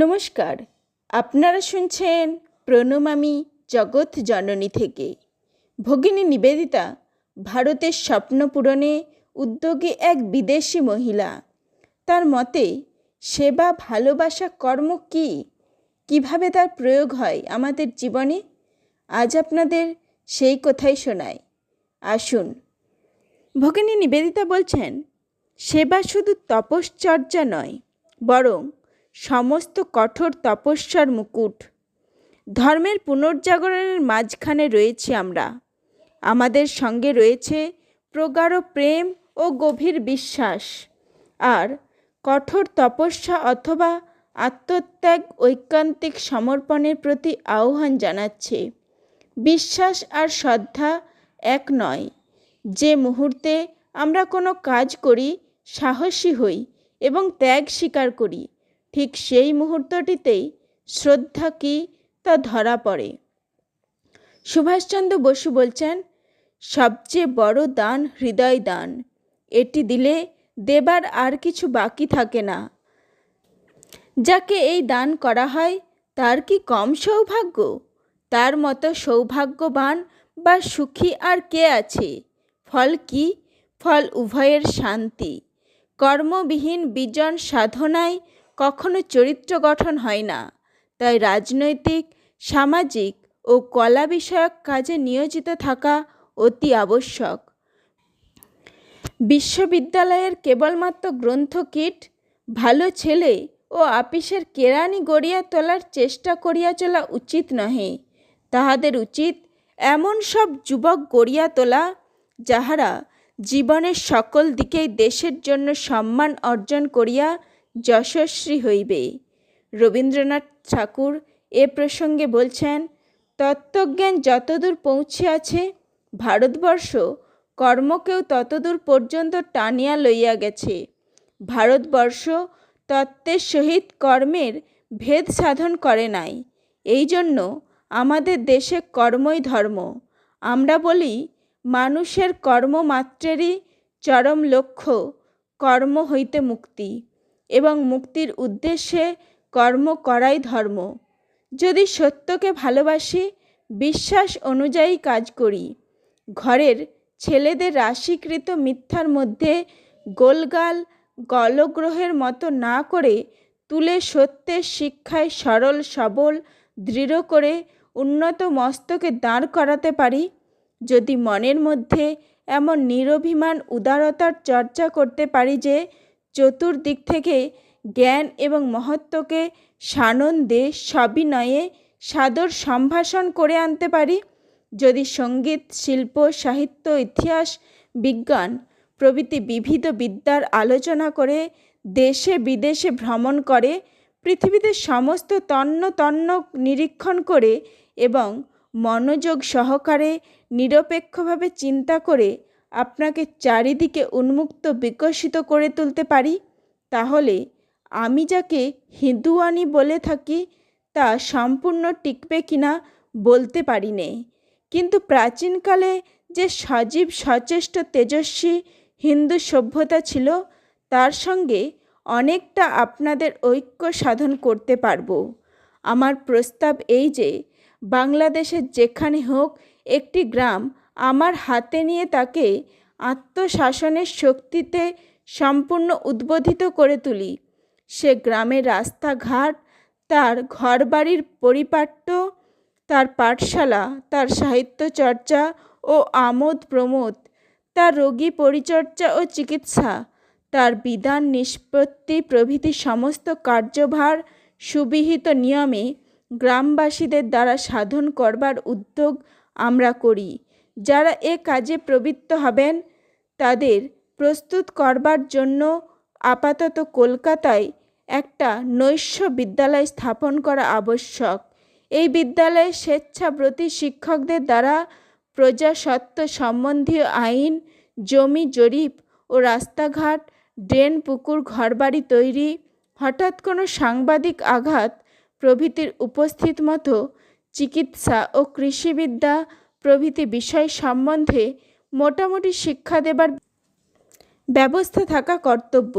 নমস্কার, আপনারা শুনছেন প্রণমামী জগৎ জননী থেকে। ভগিনী নিবেদিতা, ভারতের স্বপ্ন পূরণে উদ্যোগী এক বিদেশি মহিলা। তার মতে, সেবা, ভালোবাসা, কর্ম কী? কীভাবে তার প্রয়োগ হয় আমাদের জীবনে? আজ আপনাদের সেই কথাই শোনায় আসুন। ভগিনী নিবেদিতা বলছেন, সেবা শুধু তপশ্চর্যা নয়, বরং সমস্ত কঠোর তপস্যার মুকুট। ধর্মের পুনর্জাগরণের মাঝখানে রয়েছি আমরা। আমাদের সঙ্গে রয়েছে প্রগাঢ় প্রেম ও গভীর বিশ্বাস। আর কঠোর তপস্যা অথবা আত্মত্যাগ ঐকান্তিক সমর্পণের প্রতি আহ্বান জানাচ্ছে। বিশ্বাস আর শ্রদ্ধা এক নয়। যে মুহূর্তে আমরা কোনো কাজ করি, সাহসী হই এবং ত্যাগ স্বীকার করি ঠিক সেই মুহূর্তটিতেই শ্রদ্ধা কী তা ধরা পড়ে। সুভাষচন্দ্র বসু বলছেন, সবচেয়ে বড় দান হৃদয় দান। এটি দিলে দেবার আর কিছু বাকি থাকে না। যাকে এই দান করা হয়, তার কি কম সৌভাগ্য? তার মতো সৌভাগ্যবান বা সুখী আর কে আছে? ফল কি? ফল উভয়ের শান্তি। কর্মবিহীন বিজন সাধনায় কখনো চরিত্র গঠন হয় না। তাই রাজনৈতিক, সামাজিক ও কলা বিষয়ক কাজে নিয়োজিত থাকা অতি আবশ্যক। বিশ্ববিদ্যালয়ের কেবলমাত্র গ্রন্থ কিট ভালো ছেলে ও আপিসের কেরানি গড়িয়া তোলার চেষ্টা করিয়া চলা উচিত নহে। তাহাদের উচিত এমন সব যুবক গড়িয়া তোলা, যাহারা জীবনের সকল দিকেই দেশের জন্য সম্মান অর্জন করিয়া যশস্বী হইবে। রবীন্দ্রনাথ ঠাকুর এ প্রসঙ্গে বলছেন, তত্ত্বজ্ঞান যতদূর পৌঁছে আছে ভারতবর্ষ কর্মকেও ততদূর পর্যন্ত টানিয়া লইয়া গেছে। ভারতবর্ষ তত্ত্বের সহিত কর্মের ভেদ সাধন করে নাই। এই জন্য আমাদের দেশে কর্মই ধর্ম। আমরা বলি, মানুষের কর্মমাত্রেরই চরম লক্ষ্য কর্ম হইতে মুক্তি। এবং মুক্তির উদ্দেশ্যে কর্ম করাই ধর্ম। যদি সত্যকে ভালোবাসি, বিশ্বাস অনুযায়ী কাজ করি। ঘরের ছেলেদের রাশিকৃত মিথ্যার মধ্যে গোলগাল গলগ্রহের মতো না করে তুলে সত্যের শিক্ষায় সরল, সবল, দৃঢ় করে উন্নত মস্তকে দাঁড় করাতে পারি, যদি মনের মধ্যে এমন নিরভিমান উদারতার চর্চা করতে পারি যে চতুর্দিক থেকে জ্ঞান এবং মহত্বকে সানন্দে সবিনয়ে সাদর সম্ভাষণ করে আনতে পারি। যদি সংগীত, শিল্প, সাহিত্য, ইতিহাস, বিজ্ঞান প্রভৃতি বিবিধ বিদ্যার আলোচনা করে দেশে বিদেশে ভ্রমণ করে, পৃথিবীতে সমস্ত তন্ন তন্ন নিরীক্ষণ করে এবং মনোযোগ সহকারে নিরপেক্ষভাবে চিন্তা করে আপনাকে চারিদিকে উন্মুক্ত বিকশিত করে তুলতে পারি? তাহলে আমি যাকে হিন্দুয়ানি বলে থাকি, তা সম্পূর্ণ টিকবে কিনা বলতে পারি নে। কিন্তু প্রাচীনকালে যে সজীব, সচেষ্ট, তেজস্বী হিন্দু সভ্যতা ছিল, তার সঙ্গে অনেকটা আপনাদের ঐক্য সাধন করতে পারব। আমার প্রস্তাব এই যে, বাংলাদেশের যেখানে হোক একটি গ্রাম আমার হাতে নিয়ে তাকে আত্মশাসনের শক্তিতে সম্পূর্ণ উদ্বোধিত করে তুলি। সে গ্রামের রাস্তাঘাট, তার ঘরবাড়ির পরিপাট্য, তার পাঠশালা, তার সাহিত্য চর্চা ও আমোদ প্রমোদ, তার রোগী পরিচর্যা ও চিকিৎসা, তার বিধান নিষ্পত্তি প্রভৃতি সমস্ত কার্যভার সুবিহিত নিয়মে গ্রামবাসীদের দ্বারা সাধন করবার উদ্যোগ আমরা করি। যারা এ কাজে প্রবৃত্ত হবেন, তাদের প্রস্তুত করবার জন্য আপাতত কলকাতায় একটা নৈশ বিদ্যালয় স্থাপন করা আবশ্যক। এই বিদ্যালয়ে স্বেচ্ছাব্রতী শিক্ষকদের দ্বারা প্রজাসত্ব সম্বন্ধীয় আইন, জমি জরিপ ও রাস্তাঘাট, ড্রেন, পুকুর, ঘরবাড়ি তৈরি, হঠাৎ কোনো সাংবাদিক আঘাত, প্রভৃতির উপস্থিত মতো চিকিৎসা ও কৃষিবিদ্যা প্রভৃতি বিষয় সম্বন্ধে মোটামুটি শিক্ষা দেবার ব্যবস্থা থাকা কর্তব্য।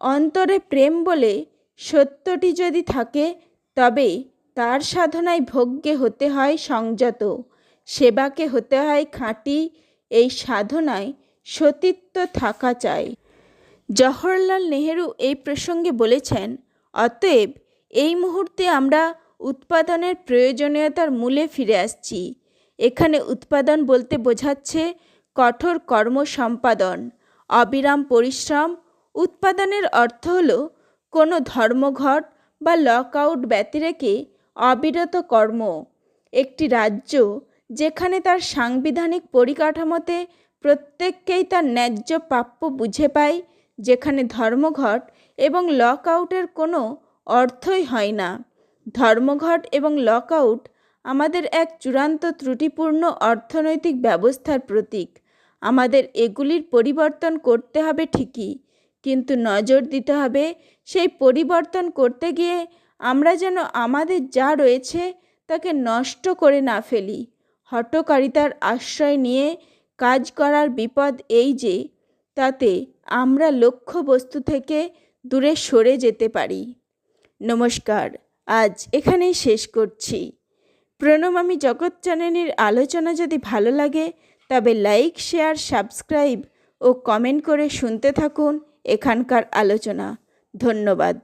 অন্তরে প্রেম বলে সত্যটি যদি থাকে তবে তার সাধনায় ভোগ্যে হতে হয় সংযত। সেবাকে হতে হয় খাঁটি, এই সাধনায় সতীত্ব থাকা চাই। জওহরলাল নেহেরু এই প্রসঙ্গে বলেছেন, অতএব এই মুহূর্তে আমরা উৎপাদনের প্রয়োজনীয়তার মূলে ফিরে আসছি। এখানে উৎপাদন বলতে বোঝাচ্ছে কঠোর কর্ম সম্পাদন অবিরাম পরিশ্রম। উৎপাদনের অর্থ হলো কোনো ধর্মঘট বা লক আউট ব্যতিরেকে অবিরত কর্ম। একটি রাজ্য যেখানে তার সাংবিধানিক পরিকাঠামোতে প্রত্যেককেই তার ন্যায্য প্রাপ্য বুঝে পায়, যেখানে ধর্মঘট এবং লক আউটের কোনো অর্থই হয় না। ধর্মঘট এবং লক আউট আমাদের এক চূড়ান্ত ত্রুটিপূর্ণ অর্থনৈতিক ব্যবস্থার প্রতীক। আমাদের এগুলির পরিবর্তন করতে হবে ঠিকই, কিন্তু নজর দিতে হবে সেই পরিবর্তন করতে গিয়ে আমরা যেন আমাদের যা রয়েছে তাকে নষ্ট করে না ফেলি। হটকারিতার আশ্রয় নিয়ে কাজ করার বিপদ এই যে, তাতে আমরা লক্ষ্যবস্তু থেকে দূরে সরে যেতে পারি। নমস্কার, আজ এখানেই শেষ করছি। প্রণমামী জগৎজননীর আলোচনা যদি ভালো লাগে, তবে লাইক, শেয়ার, সাবস্ক্রাইব ও কমেন্ট করে শুনতে থাকুন এখানকার আলোচনা। ধন্যবাদ।